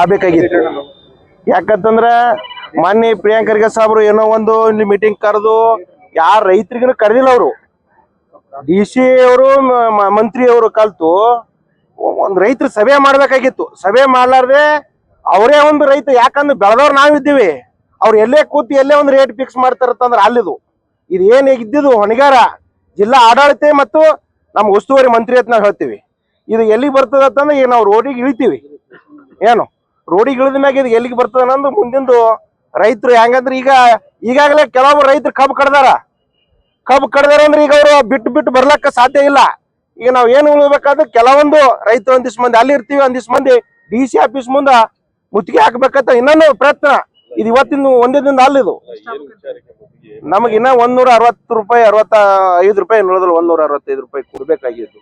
ಆಗ್ಬೇಕಾಗಿತ್ತು. ಯಾಕಂತಂದ್ರ ಮೊನ್ನೆ ಪ್ರಿಯಾಂಕ ಖರ್ಗೆ ಸಾಬ್ರು ಏನೋ ಒಂದು ಇಲ್ಲಿ ಮೀಟಿಂಗ್ ಕರೆದು ಯಾರ ರೈತರಿಗೂ ಕರೆದಿಲ್ಲ ಅವರು. ಡಿ ಸಿ ಅವರು ಮಂತ್ರಿ ಅವರು ಕಲ್ತು ಒಂದು ರೈತರ ಸಭೆ ಮಾಡ್ಬೇಕಾಗಿತ್ತು. ಸಭೆ ಮಾಡ್ಲಾರ್ದೆ ಅವರೇ ಒಂದು ರೈತ, ಯಾಕಂದ್ರೆ ಬೆಳೆದವ್ರು ನಾವಿದ್ದೀವಿ ಅವ್ರು ಎಲ್ಲೇ ಕೂತಿ ಎಲ್ಲೇ ಒಂದು ರೇಟ್ ಫಿಕ್ಸ್ ಮಾಡ್ತಾರತ್ತಂದ್ರೆ ಅಲ್ಲಿದು. ಇದು ಏನ್ ಇದ್ದಿದ್ದು ಹೊಣೆಗಾರ? ಜಿಲ್ಲಾ ಆಡಳಿತ ಮತ್ತು ನಮ್ಮ ಉಸ್ತುವಾರಿ ಮಂತ್ರಿ ಅಂತ ನಾವು ಹೇಳ್ತೀವಿ. ಇದು ಎಲ್ಲಿಗೆ ಬರ್ತದ ಅಂತಂದ್ರೆ ಈಗ ನಾವು ರೋಡಿಗೆ ಇಳಿತೀವಿ. ಏನು? ರೋಡಿಗೆ ಇಳಿದ ಮ್ಯಾಗ ಇದು ಎಲ್ಲಿಗೆ ಬರ್ತದ ಅನ್ನೋದು ಮುಂದಿಂದು ರೈತರು ಹೆಂಗಂದ್ರೆ ಈಗ ಈಗಾಗಲೇ ಕೆಲವೊಬ್ರು ರೈತರು ಕಬ್ಬು ಕಡ್ದಾರ. ಕಬ್ಬು ಕಡ್ದಾರ ಅಂದ್ರೆ ಈಗ ಅವರು ಬಿಟ್ಟು ಬಿಟ್ಟು ಬರ್ಲಕ್ಕ ಸಾಧ್ಯ ಇಲ್ಲ. ಈಗ ನಾವು ಏನು ಉಳ್ಬೇಕಾದ್ರೆ ಕೆಲವೊಂದು ರೈತರು ಒಂದಿಷ್ಟು ಮಂದಿ ಅಲ್ಲಿ ಇರ್ತೀವಿ ಒಂದಿಷ್ಟು ಮಂದಿ ಡಿ ಸಿ ಆಫೀಸ್ ಮುಂದ ಮುತ್ತಿಗೆ ಹಾಕ್ಬೇಕಂತ ಇನ್ನೊಂದು ಪ್ರಯತ್ನ. ಇದು ಇವತ್ತಿನ ಒಂದೇ ದಿನ ಅಲ್ಲಿದು ನಮಗೆ ಇನ್ನ ಒಂದೂರ ಅರವತ್ತು ರೂಪಾಯಿ ಅರವತ್ತ ಐದು ರೂಪಾಯಿ ನೋಡಿದ್ರೆ ಒಂದ್ನೂರ ಅರವತ್ತೈದು ರೂಪಾಯಿ ಕೊಡ್ಬೇಕಾಗಿತ್ತು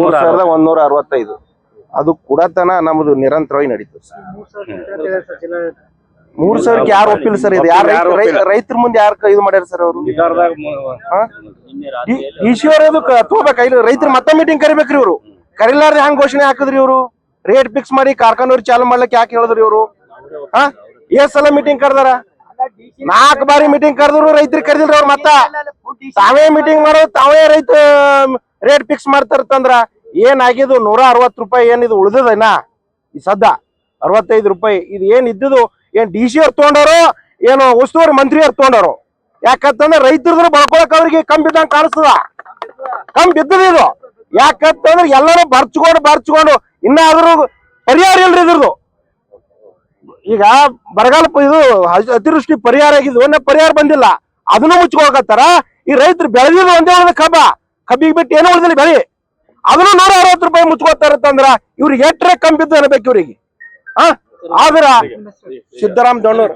ಮೂರ್ ಸಾವಿರದ ಒಂದೂರ ಅರವತ್ತೈದು. ಅದು ಕೊಡತನ ನಮ್ದು ನಿರಂತರವಾಗಿ ನಡೀತದೆ ಸರ್. ಮೂರ್ ಸಾವಿರಕ್ಕೆ ಯಾರು ಒಪ್ಪಿಲ್ಲ ಸರ್ ಇದು? ಯಾರು. ರೈತರ ಮುಂದೆ ಯಾರು ಇದು ಮಾಡ್ಯಾರ ಸರ್ ಅವರು? ಈಶ್ವರ್ ಅದು ತಗೋಬೇಕ? ಇಲ್ಲಿ ರೈತರು ಮತ್ತೆ ಮೀಟಿಂಗ್ ಕರಿಬೇಕ್ರಿ ಇವರು. ಕರಿಲಾರ್ದ ಹಂಗ್ ಘೋಷಣೆ ಹಾಕಿದ್ರಿ ಇವರು? ರೇಟ್ ಫಿಕ್ಸ್ ಮಾಡಿ ಕಾರ್ಖಾನವ್ರು ಚಾಲು ಮಾಡ್ಲಿಕ್ಕೆ ಯಾಕೆ ಹೇಳಿದ್ರಿ ಇವರು? ಹಾ? ಎಷ್ಟ್ ಸಲ ಮೀಟಿಂಗ್ ಕರ್ದಾರ? ನಾಲ್ಕು ಬಾರಿ ಮೀಟಿಂಗ್ ಕರೆದ್ರು ರೈತರಿಗೆ ಕರೆದಿಲ್ರಿ ಅವ್ರು ಮತ್ತ. ತಾವೇ ಮೀಟಿಂಗ್ ಮಾಡೋದು ತಾವೇ ರೈತ ರೇಟ್ ಫಿಕ್ಸ್ ಮಾಡ್ತಾರತ್ತಂದ್ರ ಏನಾಗಿದ್ದು ನೂರ ಅರವತ್ತು ರೂಪಾಯಿ ಏನಿದು ಉಳಿದದೇನಾ? ಈ ಸದ್ದ ಅರವತ್ತೈದು ರೂಪಾಯಿ. ಇದು ಏನ್ ಇದ್ದುದು ಏನ್ ಡಿ ಸಿ ಅವ್ರು ತಗೊಂಡಾರೋ ಏನು ಉಸ್ತುವಾರಿ ಮಂತ್ರಿ ಅವ್ರು ತಗೊಂಡಾರೋ ಯಾಕಂತಂದ್ರೆ ರೈತರದ್ರ ಬಳ್ಕೊಳಕ್ ಅವ್ರಿಗೆ ಕಮ್ಮಿ ಬಿದ್ದಂಗ ಕಾಣಿಸ್ತದ. ಕಮ್ಮಿ ಬಿದ್ದದ ಇದು. ಯಾಕಂತಂದ್ರೆ ಎಲ್ಲರೂ ಬರ್ಚ್ಕೊಂಡು ಬರ್ಚ್ಕೊಂಡು ಇನ್ನ ಅದ್ರ ಪರಿಹಾರ ಇಲ್ರಿ ಇದ್ರದ್ದು. ಈಗ ಬರಗಾಲ ಇದು ಅತಿ- ಅತಿವೃಷ್ಟಿ ಪರಿಹಾರ ಆಗಿದ್ದು ಒಂದೇ ಪರಿಹಾರ ಬಂದಿಲ್ಲ. ಅದನ್ನು ಮುಚ್ಕೊಳಕತ್ತಾರ. ಈ ರೈತರು ಬೆಳೆದಿದ್ದು ಒಂದೇ ಉಳಿದ ಕಬ್ಬ. ಕಬ್ಬಿಗೆ ಬಿಟ್ಟು ಏನೋ ಉಳಿದಿಲ್ಲ ಬೆಳೆ. ಅದನ್ನು ನೂರ ಅರವತ್ತು ರೂಪಾಯಿ ಮುಚ್ಕೋತಾರತ್ತಂದ್ರ ಇವ್ರಿಗೆ ಎಟ್ರೆ ಕಮ್ಮಿ ಬಿದ್ದು ಅನ್ಬೇಕು ಇವ್ರಿಗೆ. ಆ? ಆದ್ರ ಸಿದ್ದರಾಮ್ ದೊಣ್ಣೂರ್.